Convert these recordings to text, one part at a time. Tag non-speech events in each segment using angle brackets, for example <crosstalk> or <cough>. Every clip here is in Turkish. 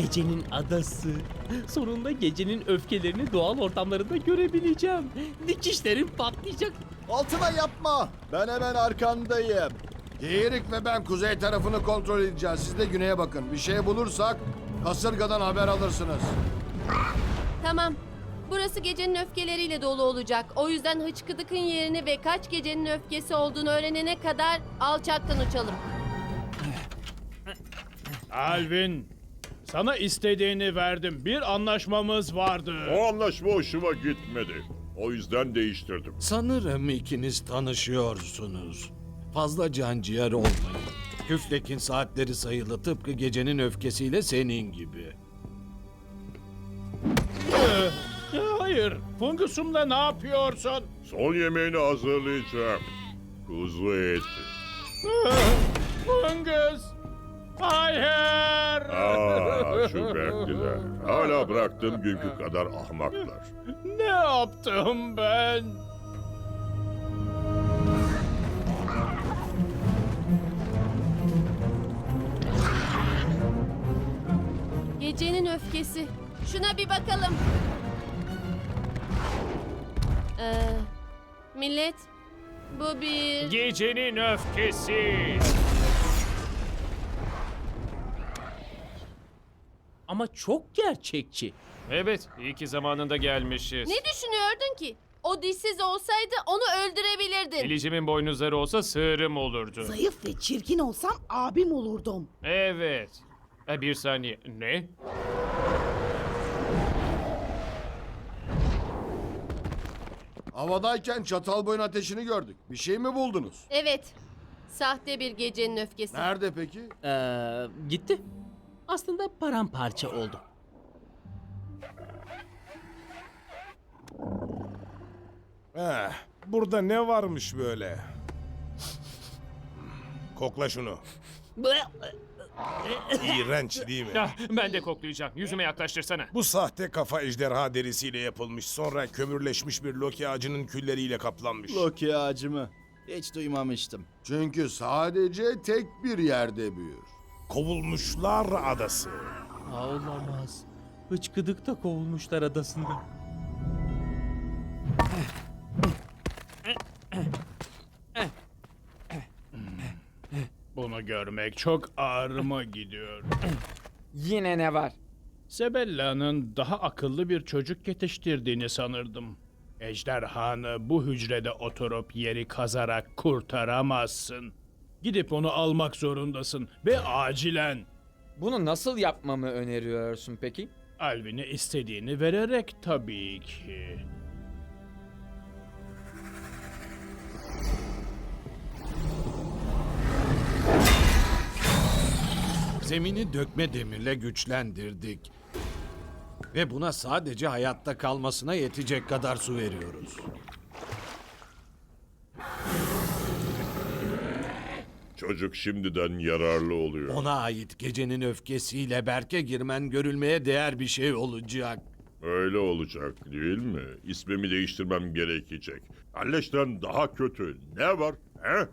Gecenin adası. Sonunda gecenin öfkelerini doğal ortamlarında görebileceğim. Dikişlerim patlayacak. Altına yapma. Ben hemen arkandayım. Geyirik ve ben kuzey tarafını kontrol edeceğiz. Siz de güneye bakın. Bir şey bulursak kasırgadan haber alırsınız. Tamam. Burası gecenin öfkeleriyle dolu olacak. O yüzden hıçkıdıkın yerini ve kaç gecenin öfkesi olduğunu öğrenene kadar alçaktan uçalım. Alvin, sana istediğini verdim. Bir anlaşmamız vardı. O anlaşma hoşuma gitmedi. O yüzden değiştirdim. Sanırım ikiniz tanışıyorsunuz. Fazla canciğer olmayın. Küflek'in saatleri sayılı tıpkı gecenin öfkesiyle senin gibi. Ee, Hayır, Fungusum'la ne yapıyorsun? Son yemeğini hazırlayacağım. Kuzu eti. Fungus! Hayır! Şu <laughs> bekliler. Hala bıraktığım günkü kadar ahmaklar. Ne yaptım ben? Gecenin öfkesi. Şuna bir bakalım. Ee, millet, bu bir... Gecenin öfkesi. Ama çok gerçekçi. Evet, iyi ki zamanında gelmişiz. Ne düşünüyordun ki? O dişsiz olsaydı onu öldürebilirdin. Bilicimin boynuzları olsa sığırım olurdu. Zayıf ve çirkin olsam abim olurdum. Evet. E, bir saniye. Ne? Havadayken çatal boyun ateşini gördük. Bir şey mi buldunuz? Evet. Sahte bir gecenin öfkesi. Nerede peki? Ee, gitti. Aslında paramparça oldu. Eh, burada ne varmış böyle? Kokla şunu. İğrenç değil mi? Ah, ben de koklayacağım. Yüzüme yaklaştırsana. Bu sahte kafa ejderha derisiyle yapılmış. Sonra kömürleşmiş bir loki ağacının külleriyle kaplanmış. Loki ağacı mı? Hiç duymamıştım. Çünkü sadece tek bir yerde büyür. Kovulmuşlar adası. Aa, olamaz. Hıçkıdık da kovulmuşlar adasında. Bunu görmek çok ağrıma gidiyor. Yine ne var? Sebella'nın daha akıllı bir çocuk yetiştirdiğini sanırdım. Ejderhanı bu hücrede oturup yeri kazarak kurtaramazsın. Gidip onu almak zorundasın ve acilen. Bunu nasıl yapmamı öneriyorsun peki? Alvin'e istediğini vererek tabii ki. Zemini dökme demirle güçlendirdik. Ve buna sadece hayatta kalmasına yetecek kadar su veriyoruz. Çocuk şimdiden yararlı oluyor. Ona ait gecenin öfkesiyle Berk'e girmen görülmeye değer bir şey olacak. Öyle olacak değil mi? İsmimi değiştirmem gerekecek. Halleş'ten daha kötü ne var? He?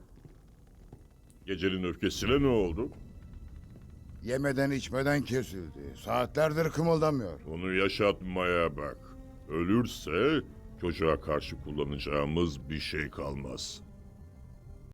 Gecenin öfkesine ne oldu? Yemeden içmeden kesildi. Saatlerdir kımıldamıyor. Onu yaşatmaya bak. Ölürse çocuğa karşı kullanacağımız bir şey kalmaz.